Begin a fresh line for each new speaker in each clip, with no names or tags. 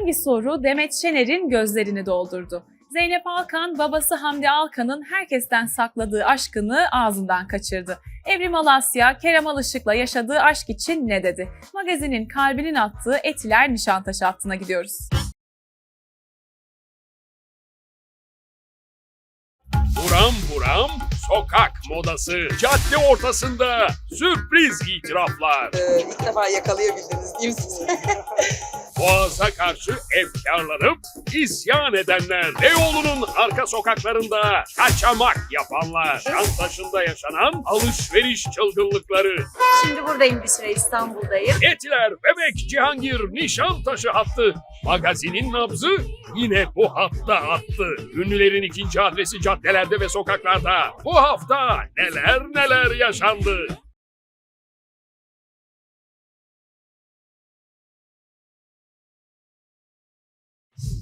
Hangi soru Demet Şener'in gözlerini doldurdu? Zeynep Alkan, babası Hamdi Alkan'ın herkesten sakladığı aşkını ağzından kaçırdı. Evrim Alasya, Kerem Alışık'la yaşadığı aşk için ne dedi? Magazinin kalbinin attığı Etiler Nişantaşı hattına gidiyoruz.
Buram buram sokak modası. Cadde ortasında sürpriz itiraflar.
Ee, ilk defa yakalayabildiniz değil mi siz?
Boğaza karşı efkarlanıp isyan edenler. Beyoğlu'nun arka sokaklarında kaçamak yapanlar. Şantaşı'nda yaşanan alışveriş çılgınlıkları.
Şimdi buradayım bir süre İstanbul'dayım.
Etiler, Bebek, Cihangir, Nişantaşı hattı. Magazinin nabzı yine bu hatta attı. Ünlülerin ikinci adresi caddelerde ve sokaklarda. Bu hafta neler neler yaşandı.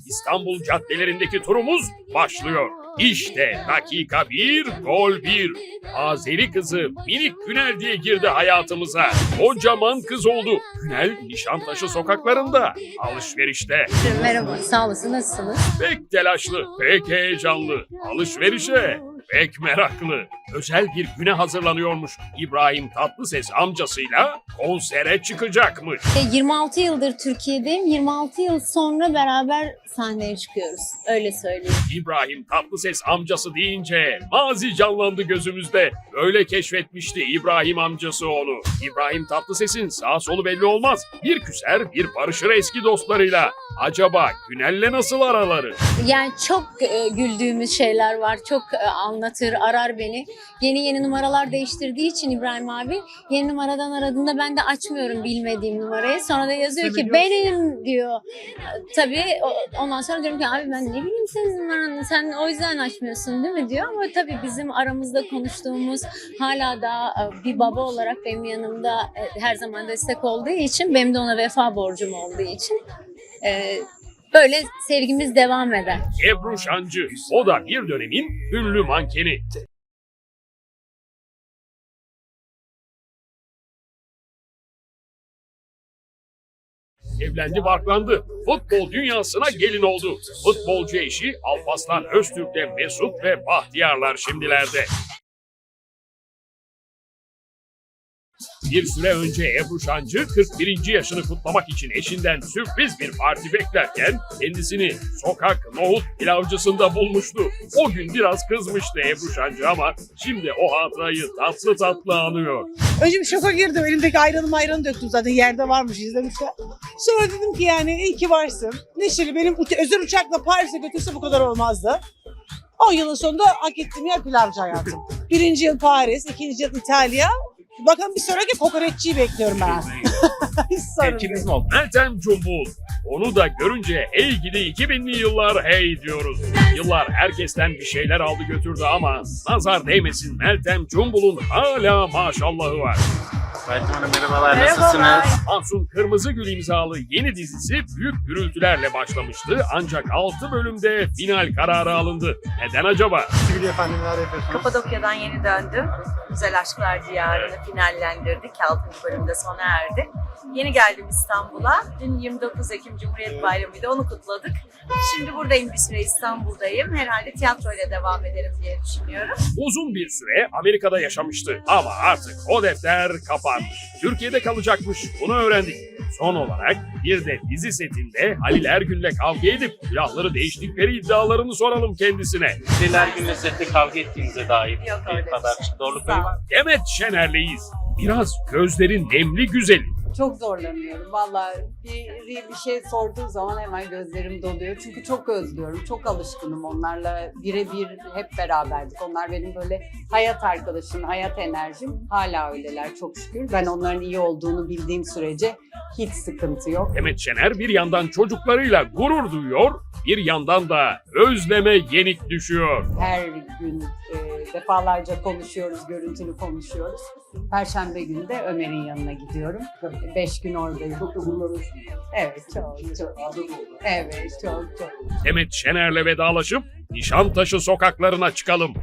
İstanbul caddelerindeki turumuz başlıyor. İşte dakika bir, gol bir. Azeri kızı minik Günel diye girdi hayatımıza. Kocaman kız oldu. Günel Nişantaşı sokaklarında, alışverişte.
Merhaba, sağ olasın. Nasılsınız?
Pek telaşlı, pek heyecanlı. Alışverişe pek meraklı. Özel bir güne hazırlanıyormuş. İbrahim Tatlıses amcasıyla konsere çıkacakmış.
E, 26 yıldır Türkiye'deyim. 26 yıl sonra beraber sahneye çıkıyoruz. Öyle söyleyeyim.
İbrahim Tatlıses amcası deyince mazi canlandı gözümüzde. Öyle keşfetmişti İbrahim amcası onu. İbrahim Tatlıses'in sağ solu belli olmaz. Bir küser bir barışır eski dostlarıyla. Acaba Günel'le nasıl araları?
Yani çok e, güldüğümüz şeyler var. Çok e, anlatır, arar beni. Yeni yeni numaralar değiştirdiği için İbrahim abi yeni numaradan aradığında ben de açmıyorum bilmediğim numarayı. Sonra da yazıyor ki benim diyor. Tabii ondan sonra diyorum ki abi ben ne bileyim senin numaranı sen o yüzden açmıyorsun değil mi diyor. Ama tabii bizim aramızda konuştuğumuz hala da e, bir baba olarak benim yanımda e, her zaman destek olduğu için benim de ona vefa borcum olduğu için e, böyle sevgimiz devam eder.
Ebru Şancı. O da bir dönemin ünlü mankeni. Evlendi barklandı. Futbol dünyasına gelin oldu. Futbolcu eşi Alpaslan Öztürk'le Mesut ve Bahtiyarlar şimdilerde. Bir süre önce Ebru Şancı 41. yaşını kutlamak için eşinden sürpriz bir parti beklerken kendisini sokak nohut pilavcısında bulmuştu. O gün biraz kızmıştı Ebru Şancı ama şimdi o hatırayı tatlı tatlı anıyor.
Önce bir şoka girdim. Elimdeki ayranı ayranı döktüm zaten. Yerde varmış izlemişler. Sonra dedim ki yani iyi ki varsın. Neşeli benim özel uçakla Paris'e götürse bu kadar olmazdı. 10 yılın sonunda hak ettiğim yer pilavcı hayatım. Birinci yıl Paris, ikinci yıl İtalya. Bakın bir sonraki kokoreççiyi bekliyorum ben. Hiç sorun
mi oldu?
Meltem Cumbul. Onu da görünce hey gidi 2000'li yıllar hey diyoruz. Yıllar herkesten bir şeyler aldı götürdü ama nazar değmesin Meltem Cumbul'un hala maşallahı var.
Meltem Hanım merhabalar, nasılsınız?
Mahsun Kırmızıgül imzalı yeni dizisi büyük gürültülerle başlamıştı ancak 6 bölümde final kararı alındı. Neden acaba?
Sevgili efendim neler yapıyorsunuz?
Kapadokya'dan yeni döndüm. Güzel Aşklar Diyarı'nı finallendirdik. 6. bölümde sona erdi. Yeni geldim İstanbul'a. Dün 29 Ekim Cumhuriyet Bayramı'ydı. Onu kutladık. Şimdi buradayım bir süre İstanbul'dayım. Herhalde tiyatroyla devam ederim diye düşünüyorum.
Uzun bir süre Amerika'da yaşamıştı ama artık o defter kapandı. Türkiye'de kalacakmış bunu öğrendik. Son olarak bir de dizi setinde Halil Ergün'le kavga edip silahları değiştikleri iddialarını soralım kendisine.
Neler gün lezzetli kavga ettiğinize dair
Yok, öyle
bir
bir
kadar
şey.
doğruluk
Sağ ol.
var.
Demet Şener'leyiz. Biraz gözlerin nemli güzeli.
Çok zorlanıyorum valla. Biri bir şey sorduğu zaman hemen gözlerim doluyor. Çünkü çok özlüyorum, çok alışkınım onlarla. Birebir hep beraberdik. Onlar benim böyle hayat arkadaşım, hayat enerjim. Hala öyleler çok şükür. Ben onların iyi olduğunu bildiğim sürece hiç sıkıntı yok.
Demet Şener bir yandan çocuklarıyla gurur duyuyor, bir yandan da özleme yenik düşüyor.
Her gün e, defalarca konuşuyoruz, görüntülü konuşuyoruz. Perşembe günü de Ömer'in yanına gidiyorum. Beş gün oradayım. Çok Evet, çok çok. Evet, çok çok.
Demet Şener'le vedalaşıp Nişantaşı sokaklarına çıkalım.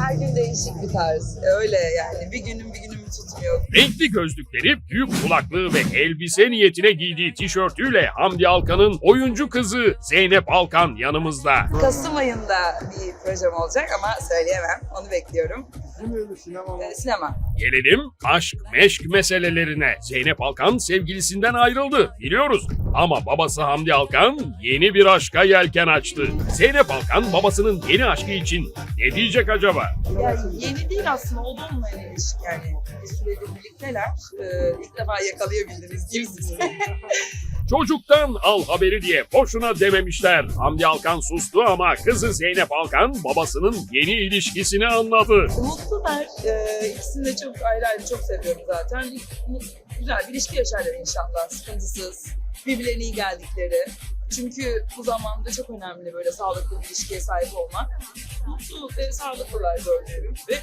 Her gün değişik bir tarz. Öyle yani. Bir günün bir günün tutmuyor.
Renkli gözlükleri, büyük kulaklığı ve elbise niyetine giydiği tişörtüyle Hamdi Alkan'ın oyuncu kızı Zeynep Alkan yanımızda.
Kasım ayında bir projem olacak ama söyleyemem. Onu bekliyorum.
Sinema
Ee, sinema.
Gelelim aşk meşk meselelerine. Zeynep Alkan sevgilisinden ayrıldı biliyoruz. Ama babası Hamdi Alkan yeni bir aşka yelken açtı. Zeynep Alkan babasının yeni aşkı için ne diyecek acaba?
Yani yeni değil aslında oldu olmayan ilişki yani. Bir süredir birlikteler. Ee, ilk defa yakalayabildiniz değil mi siz?
Çocuktan al haberi diye boşuna dememişler. Hamdi Alkan sustu ama kızı Zeynep Alkan babasının yeni ilişkisini anladı.
Mutlular. Ee, ikisini de çok ayrı ayrı çok seviyorum zaten. Güzel bir ilişki yaşarlar inşallah. Sıkıntısız. Birbirlerine iyi geldikleri. Çünkü bu zamanda çok önemli böyle sağlıklı bir ilişkiye sahip olmak. Mutlu ve sağlıklılar gördüğüm ve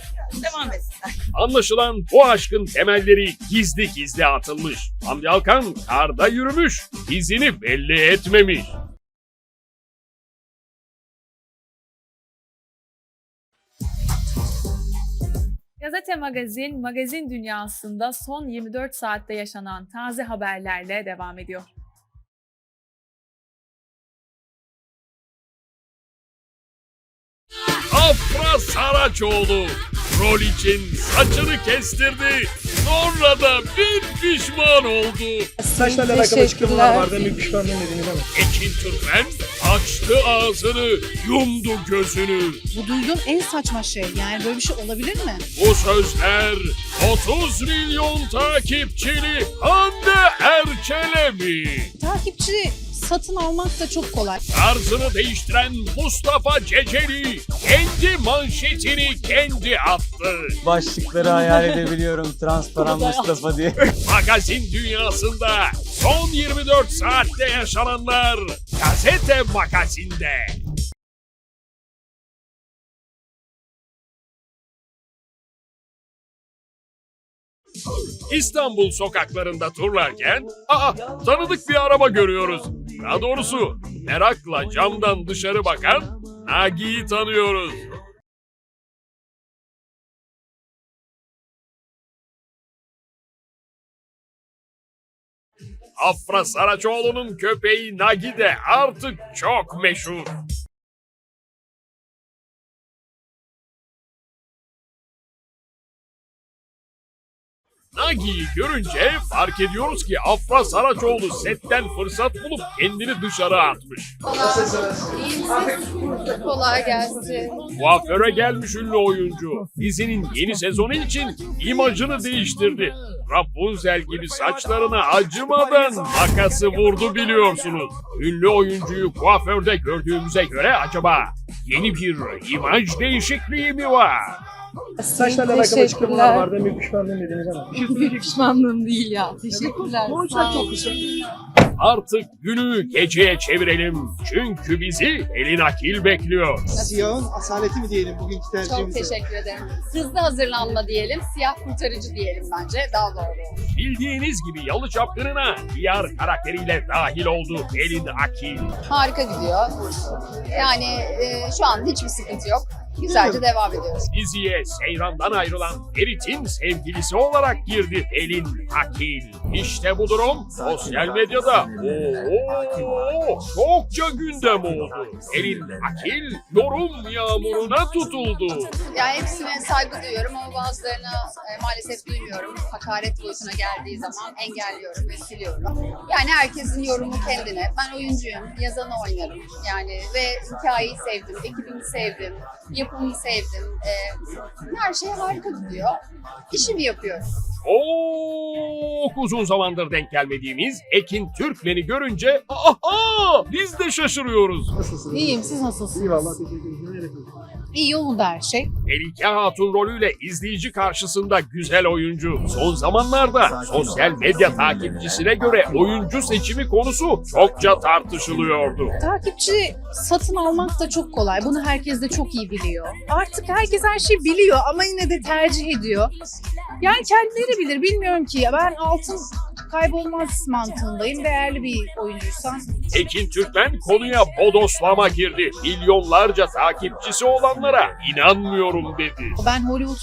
devam etsinler.
Anlaşılan bu aşkın temelleri gizli gizli atılmış. Hamdi Alkan karda yürümüş, izini belli etmemiş.
Gazete Magazin, magazin dünyasında son 24 saatte yaşanan taze haberlerle devam ediyor.
Afra Saraçoğlu rol için saçını kestirdi. Sonra da bir pişman oldu.
Saçlarla alakalı açıklamalar var. Ben bir pişman demediniz ama.
Ekin Türkmen açtı ağzını, yumdu gözünü.
Bu duyduğum en saçma şey. Yani böyle bir şey olabilir mi?
Bu sözler 30 milyon takipçili Hande Erçel'e mi?
Takipçi satın almak da çok kolay.
Tarzını değiştiren Mustafa Ceceli kendi manşetini kendi attı.
Başlıkları hayal edebiliyorum. Transparan Mustafa diye.
Magazin dünyasında son 24 saatte yaşananlar gazete magazinde. İstanbul sokaklarında turlarken aa tanıdık bir araba görüyoruz. Daha doğrusu merakla camdan dışarı bakan Nagi'yi tanıyoruz. Afra Saraçoğlu'nun köpeği Nagi de artık çok meşhur. Nagi'yi görünce fark ediyoruz ki Afra Saraçoğlu setten fırsat bulup kendini dışarı atmış.
Kolay gelsin.
Kuaföre gelmiş ünlü oyuncu. Dizinin yeni sezonu için imajını değiştirdi. Rapunzel gibi saçlarına acımadan makası vurdu biliyorsunuz. Ünlü oyuncuyu kuaförde gördüğümüze göre acaba yeni bir imaj değişikliği mi var?
Saçlarla alakalı açıklamalar var. Ben bir pişman demediniz ama.
Bir pişmanlığım değil ya. Teşekkürler.
Sonuçlar çok kısa.
Artık günü geceye çevirelim. Çünkü bizi Elin Akil bekliyor.
Siyahın asaleti mi diyelim bugünkü
Çok
tercihimize?
teşekkür ederim. Hızlı hazırlanma diyelim, siyah kurtarıcı diyelim bence. Daha doğru.
Bildiğiniz gibi Yalı Çapkını'na diğer karakteriyle dahil oldu Elin Akil.
Harika gidiyor. Yani e, şu an hiçbir sıkıntı yok. Güzelce devam ediyoruz.
Diziye Seyran'dan ayrılan Ferit'in sevgilisi olarak girdi Pelin Akil. İşte bu durum sosyal medyada ooo çokça gündem oldu. Pelin Akil yorum yağmuruna tutuldu.
Yani hepsine saygı duyuyorum ama bazılarına e, maalesef duymuyorum. Hakaret boyutuna geldiği zaman engelliyorum ve siliyorum. Yani herkesin yorumu kendine. Ben oyuncuyum, yazanı oynarım. Yani ve hikayeyi sevdim, ekibimi sevdim, yapımını sevdim. E, her şey harika gidiyor. İşimi yapıyorum.
Çok uzun zamandır denk gelmediğimiz Ekin Türkmen'i görünce aha biz de şaşırıyoruz.
Nasılsınız?
İyiyim, siz nasılsınız?
İyi valla teşekkür ederim.
İyi yolunda her şey.
Melike Hatun rolüyle izleyici karşısında güzel oyuncu. Son zamanlarda sosyal medya takipçisine göre oyuncu seçimi konusu çokça tartışılıyordu.
Takipçi satın almak da çok kolay. Bunu herkes de çok iyi biliyor. Artık herkes her şeyi biliyor ama yine de tercih ediyor. Yani kendileri bilir. Bilmiyorum ki. Ben altın kaybolmaz mantığındayım. Değerli bir oyuncuysan
Ekin Türkmen konuya bodoslama girdi. Milyonlarca takipçisi olanlara inanmıyorum dedi.
ben Hollywood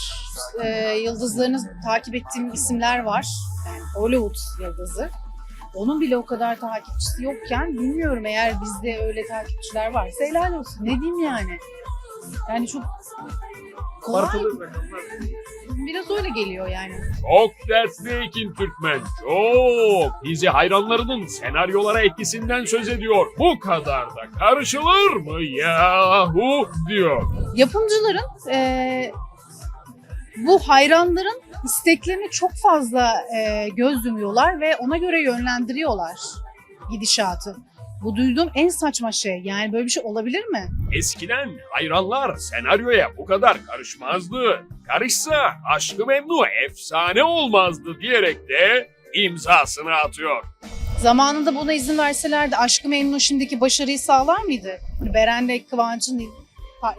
e, yıldızlarını takip ettiğim isimler var. Yani Hollywood yıldızı. Onun bile o kadar takipçisi yokken bilmiyorum eğer bizde öyle takipçiler varsa helal olsun. Ne diyeyim yani? Yani çok kolay. Biraz öyle geliyor yani.
Çok dertli Ekin Türkmen, çok. Dizi hayranlarının senaryolara etkisinden söz ediyor. Bu kadar da karışılır mı yahu diyor.
yapımcıların eee, bu hayranların isteklerine çok fazla eee, göz yumuyorlar ve ona göre yönlendiriyorlar gidişatı. Bu duyduğum en saçma şey. Yani böyle bir şey olabilir mi?
Eskiden hayranlar senaryoya bu kadar karışmazdı. Karışsa Aşkı Memnu efsane olmazdı diyerek de imzasını atıyor.
Zamanında buna izin verselerdi Aşkı Memnu şimdiki başarıyı sağlar mıydı? Beren'le Kıvanç'ın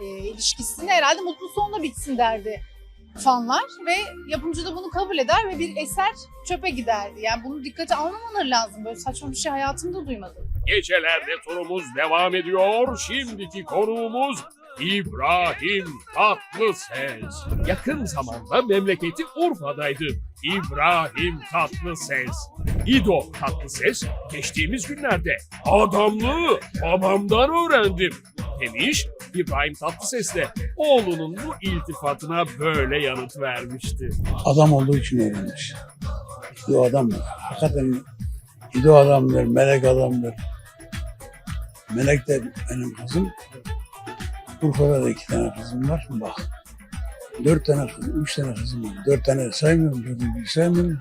e, ilişkisini herhalde mutlu sonla bitsin derdi fanlar ve yapımcı da bunu kabul eder ve bir eser çöpe giderdi. Yani bunu dikkate almamaları lazım. Böyle saçma bir şey hayatımda duymadım.
Gecelerde turumuz devam ediyor. Şimdiki konuğumuz İbrahim Tatlıses. Yakın zamanda memleketi Urfa'daydı. İbrahim Tatlıses. İdo Tatlıses geçtiğimiz günlerde adamlığı babamdan öğrendim demiş. İbrahim Tatlıses de oğlunun bu iltifatına böyle yanıt vermişti.
adam olduğu için öğrenmiş. İdo adamdır. Hakikaten İdo adamdır, melek adamdır. Melek de benim kızım. Urfa'da da iki tane kızım var. Bak. Dört tane kızım, üç tane kızım var. Dört tane saymıyorum çocuğu, saymıyorum.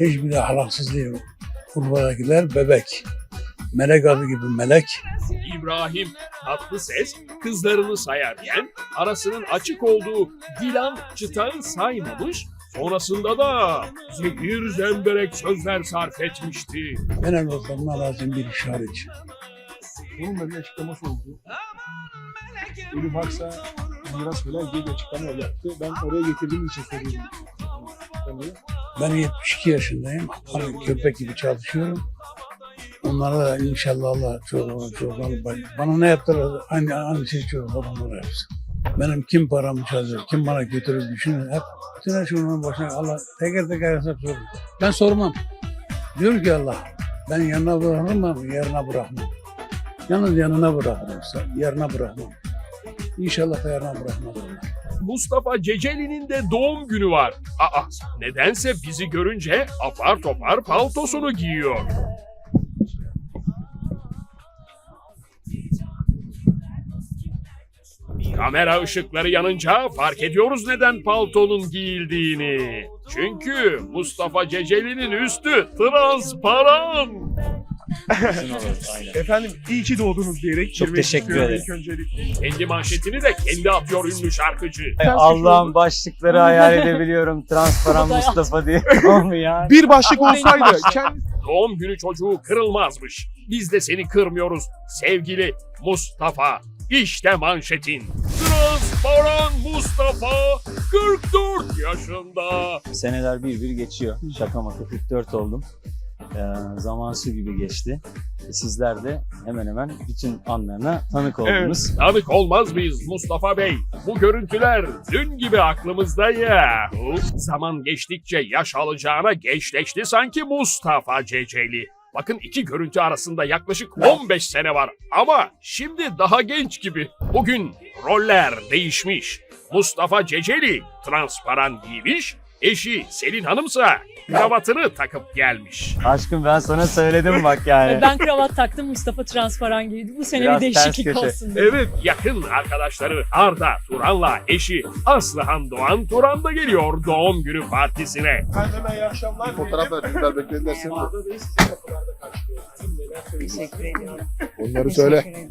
Hiçbiri ahlaksız değil. Urfa'dakiler bebek. Melek adı gibi melek.
İbrahim Tatlıses kızlarını sayarken arasının açık olduğu Dilan Çıtak'ı saymamış, sonrasında da zehir zemberek sözler sarf etmişti.
Ben evlatlarıma lazım bir iş hariç.
Bununla bir açıklaması oldu. Ölüm Aksa miras falan diye bir açıklama yaptı. Ben oraya getirdiğim için söylüyorum.
Ben 72 yaşındayım. Hani köpek gibi çalışıyorum. Onlara da inşallah Allah çok çok bana ne yaptılar aynı aynı şey çok onlara hepsi. Benim kim paramı çalır, kim bana götürür düşünün hep bütün her şey onun başına Allah teker teker hesap sorun. Ben sormam. Diyor ki Allah ben yanına bırakırım ama yarına bırakmam. Yalnız yanına bırakırım, yarına bırakmam. İnşallah yarına bırakmaz onlar.
Mustafa Ceceli'nin de doğum günü var. Aa, nedense bizi görünce apar topar paltosunu giyiyor. Kamera ışıkları yanınca fark ediyoruz neden paltonun giyildiğini. Çünkü Mustafa Ceceli'nin üstü transparan.
Efendim iyi ki doğdunuz diyerek
Çok
girmek
teşekkür
istiyorum
ederim.
ilk öncelikle.
Kendi manşetini de kendi atıyor ünlü şarkıcı.
Allah'ın başlıkları hayal edebiliyorum. Transparan Mustafa diye. Yani.
Bir başlık olsaydı kendi
Doğum günü çocuğu kırılmazmış. Biz de seni kırmıyoruz sevgili Mustafa. İşte manşetin. Transparan Mustafa 44 yaşında.
Seneler bir bir geçiyor. Şaka maka 44 oldum. Ee, zaman su gibi geçti. E, Sizler de hemen hemen bütün anlarına tanık oldunuz.
Tanık olmaz mıyız Mustafa Bey? Bu görüntüler dün gibi aklımızda ya. Zaman geçtikçe yaş alacağına gençleşti sanki Mustafa Ceceli. Bakın iki görüntü arasında yaklaşık 15 sene var ama şimdi daha genç gibi. Bugün roller değişmiş. Mustafa Ceceli transparan giymiş, eşi Selin Hanımsa kravatını takıp gelmiş.
Aşkım ben sana söyledim bak yani.
Ben kravat taktım Mustafa transparan giydi. Bu sene
Biraz
bir
ters
değişiklik
köşe.
olsun diye.
Evet yakın arkadaşları Arda Turan'la eşi Aslıhan Doğan Turan da geliyor doğum günü partisine.
Efendim hemen iyi akşamlar.
Güzel.
Arda Bey kapılarda karşılıyor. Kim neler söyleyecek?
Teşekkür ediyorum.
Onları söyle.
ediyorum.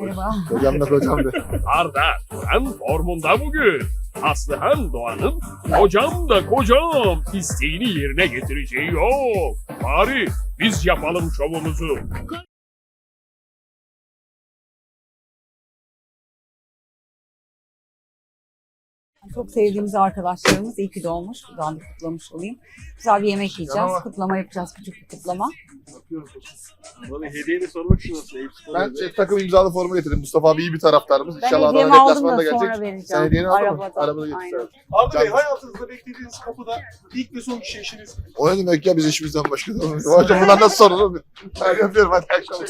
Merhaba.
Kocam da kocam da.
Arda Turan formunda bugün. Aslıhan Doğan'ın kocam da kocam isteğini yerine getireceği yok. Bari biz yapalım şovumuzu.
Çok sevdiğimiz arkadaşlarımız iyi ki doğmuş. Buradan da kutlamış olayım. Güzel bir yemek yiyeceğiz. Kutlama yapacağız. Küçük bir kutlama.
Bana hediye de sormak. Eyüp Spor
Ben şey, takım imzalı formu getirdim. Mustafa abi iyi bir taraftarımız.
Ben
İnşallah
hediyemi
Adana
aldım da
da
sonra
gelecek.
vereceğim.
Sen hediyeni aldın mı?
Arabada.
Arabada getirsen.
Arda Bey hayatınızda beklediğiniz kapıda ilk ve son kişi eşiniz.
O ne demek ya biz işimizden başka da olmuyor. Hocam bunlar nasıl sorulur? Hadi yapıyorum hadi akşam.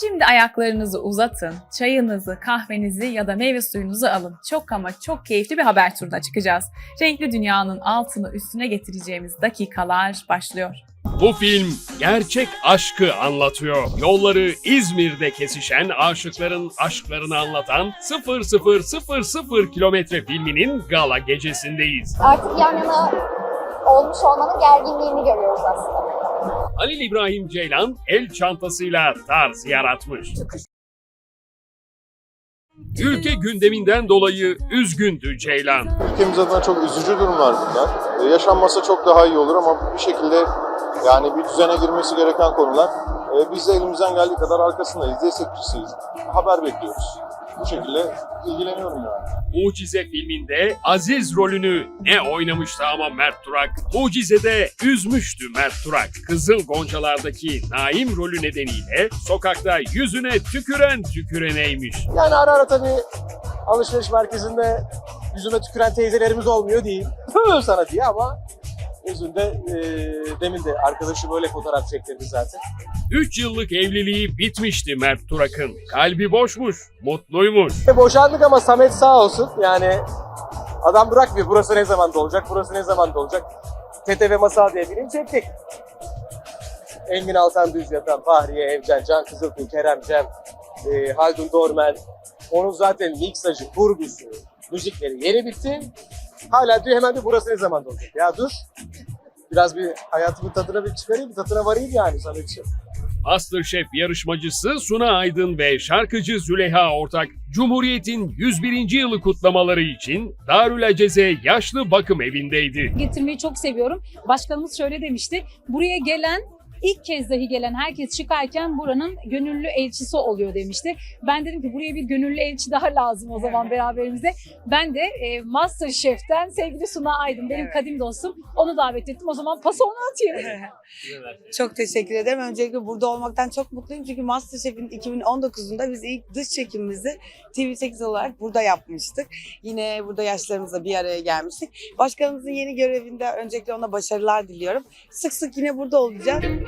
Şimdi ayaklarınızı uzatın, çayınızı, kahvenizi ya da meyve suyunuzu alın. Çok ama çok keyifli bir haber turuna çıkacağız. Renkli dünyanın altını üstüne getireceğimiz dakikalar başlıyor.
Bu film gerçek aşkı anlatıyor. Yolları İzmir'de kesişen aşıkların aşklarını anlatan 0000 kilometre filminin gala gecesindeyiz.
Artık yan yana olmuş olmanın gerginliğini görüyoruz aslında.
Halil İbrahim Ceylan el çantasıyla tarz yaratmış. Ülke gündeminden dolayı üzgündü Ceylan.
Ülkemiz adına çok üzücü durumlar bunlar. Ee, yaşanmasa çok daha iyi olur ama bir şekilde yani bir düzene girmesi gereken konular. Ee, biz de elimizden geldiği kadar arkasındayız, destekçisiyiz. Haber bekliyoruz. Bu şekilde ilgileniyorum yani.
Mucize filminde Aziz rolünü ne oynamıştı ama Mert Turak. Mucize'de üzmüştü Mert Turak. Kızıl Goncalar'daki Naim rolü nedeniyle sokakta yüzüne tüküren tüküreneymiş.
Yani ara ara tabii alışveriş merkezinde yüzüme tüküren teyzelerimiz olmuyor değil. Hı sana diye ama özünde e, demin de arkadaşı böyle fotoğraf çektirdi zaten.
3 yıllık evliliği bitmişti Mert Turak'ın. Kalbi boşmuş, mutluymuş.
E, Boşandık ama Samet sağ olsun yani adam bırakmıyor. Burası ne zaman dolacak, burası ne zaman dolacak. Tete ve Masal diye film çektik. Engin Altan Düz Yatan, Fahriye Evcen, Can Kızılkın, Kerem Cem, e, Haldun Dormen. Onun zaten miksajı, kurgusu, müzikleri yeni bitti. Hala diyor hemen de burası ne zaman dolacak. Ya dur. Biraz bir hayatımın tadına bir çıkarayım, tadına varayım yani sana için.
Masterchef yarışmacısı Suna Aydın ve şarkıcı Züleyha Ortak, Cumhuriyet'in 101. yılı kutlamaları için Darül Aceze Yaşlı Bakım Evi'ndeydi.
Getirmeyi çok seviyorum. Başkanımız şöyle demişti. Buraya gelen ilk kez dahi gelen herkes çıkarken buranın gönüllü elçisi oluyor demişti. Ben dedim ki buraya bir gönüllü elçi daha lazım o zaman beraberimize. Ben de e, Masterchef'ten sevgili Suna Aydın benim kadim dostum. Onu davet ettim. O zaman pası ona atayım.
Çok teşekkür ederim. Öncelikle burada olmaktan çok mutluyum. Çünkü Masterchef'in 2019'unda biz ilk dış çekimimizi TV8 olarak burada yapmıştık. Yine burada yaşlarımızla bir araya gelmiştik. Başkanımızın yeni görevinde öncelikle ona başarılar diliyorum. Sık sık yine burada olacağım.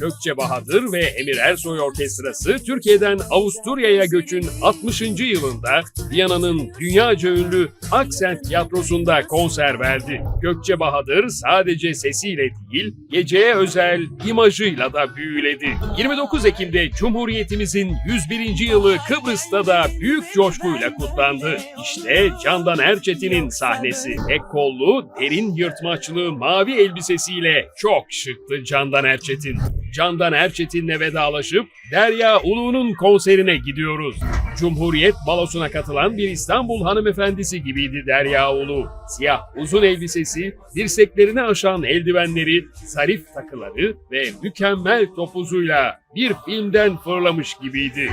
Gökçe Bahadır ve Emir Ersoy Orkestrası Türkiye'den Avusturya'ya göçün 60. yılında Viyana'nın dünyaca ünlü Aksent Tiyatrosu'nda konser verdi. Gökçe Bahadır sadece sesiyle değil, geceye özel imajıyla da büyüledi. 29 Ekim'de Cumhuriyetimizin 101. yılı Kıbrıs'ta da büyük coşkuyla kutlandı. İşte Candan Erçetin'in sahnesi. Tek kollu, derin yırtmaçlı mavi elbisesiyle çok şıktı Candan Erçetin. Candan Erçetin'le vedalaşıp Derya Ulu'nun konserine gidiyoruz. Cumhuriyet balosuna katılan bir İstanbul hanımefendisi gibiydi Derya Ulu. Siyah uzun elbisesi, dirseklerini aşan eldivenleri, zarif takıları ve mükemmel topuzuyla bir filmden fırlamış gibiydi.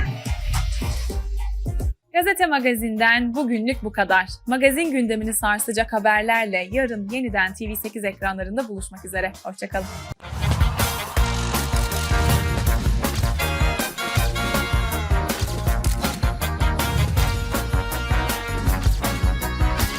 Gazete Magazin'den bugünlük bu kadar. Magazin gündemini sarsacak haberlerle yarın yeniden TV8 ekranlarında buluşmak üzere. Hoşçakalın.